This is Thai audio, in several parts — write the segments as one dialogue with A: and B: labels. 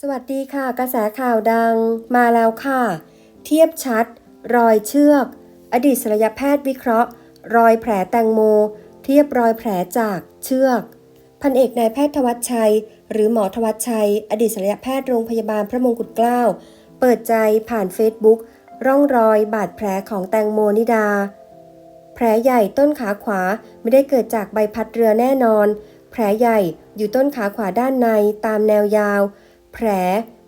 A: สวัสดีค่ะ กระแสข่าวดังมาแล้วค่ะ เทียบชัด รอยเชือก อดีตศัลยแพทย์วิเคราะห์ รอยแผลแตงโม เทียบรอยแผลจากเชือก พันเอกนายแพทย์ทวัชชัย หรือหมอทวัชชัย อดีตศัลยแพทย์โรงพยาบาลพระมงกุฎเกล้า เปิดใจผ่านเฟซบุ๊กร่องรอยบาดแผลของแตงโมนิดา แผลใหญ่ต้นขาขวาไม่ได้เกิดจากใบพัดเรือแน่นอน แผลใหญ่อยู่ต้นขาขวาด้านในตามแนวยาว แผล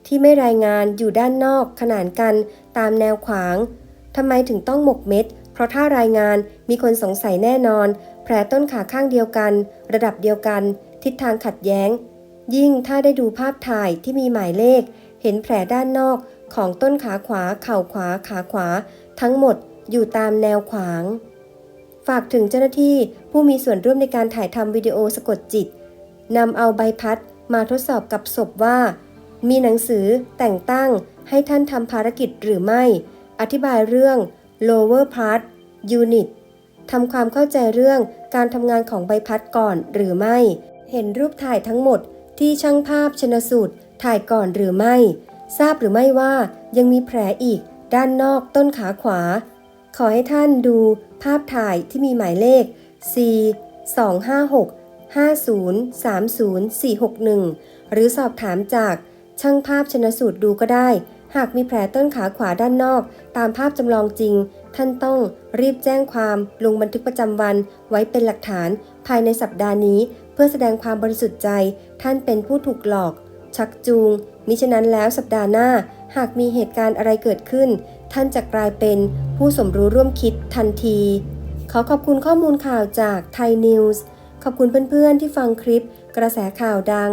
A: ที่ไม่รายงานอยู่ด้านนอกขนานกันตามแนวขวางทำไมถึงต้องหมกเม็ด เพราะถ้ารายงานมีคนสงสัยแน่นอน แผลต้นขาข้างเดียวกัน ระดับเดียวกัน ทิศทางขัดแย้ง ยิ่งถ้าได้ดูภาพถ่ายที่มีหมายเลข เห็นแผลด้านนอกของต้นขาขวา เข่าขวา ขาขวา ทั้งหมดอยู่ตามแนวขวาง ฝากถึงเจ้าหน้าที่ผู้มีส่วนร่วมในการถ่ายทำวิดีโอสะกดจิตนำเอาใบพัดมาทดสอบกับศพว่า มีหนังสือแต่งตั้งให้ท่านทำภารกิจหรือไม่ อธิบายเรื่อง lower part unit ทำความเข้าใจเรื่องการทำงานของใบพัดก่อนหรือไม่ เห็นรูปถ่ายทั้งหมดที่ช่างภาพชนสูตรถ่ายก่อนหรือไม่ ทราบหรือไม่ว่ายังมีแผลอีกด้านนอกต้นขาขวา ขอให้ท่านดูภาพถ่ายที่มีหมายเลข C 256 5030461 หรือสอบถามจาก ช่างภาพชนสูตรดูก็ได้ หากมีแผลต้นขาขวาด้านนอก ตามภาพจำลองจริง ท่านต้องรีบแจ้งความลงบันทึกประจำวัน ไว้เป็นหลักฐาน ภายในสัปดาห์นี้ เพื่อแสดงความบริสุทธิ์ใจ ท่านเป็นผู้ถูกหลอก ชักจูง มิฉะนั้นแล้วสัปดาห์หน้า หากมีเหตุการณ์อะไรเกิดขึ้น ท่านจะกลายเป็นผู้สมรู้ร่วมคิดทันที ขอขอบคุณข้อมูลข่าวจากไทยนิวส์ขอบคุณเพื่อนๆที่ฟังคลิป กระแสข่าวดัง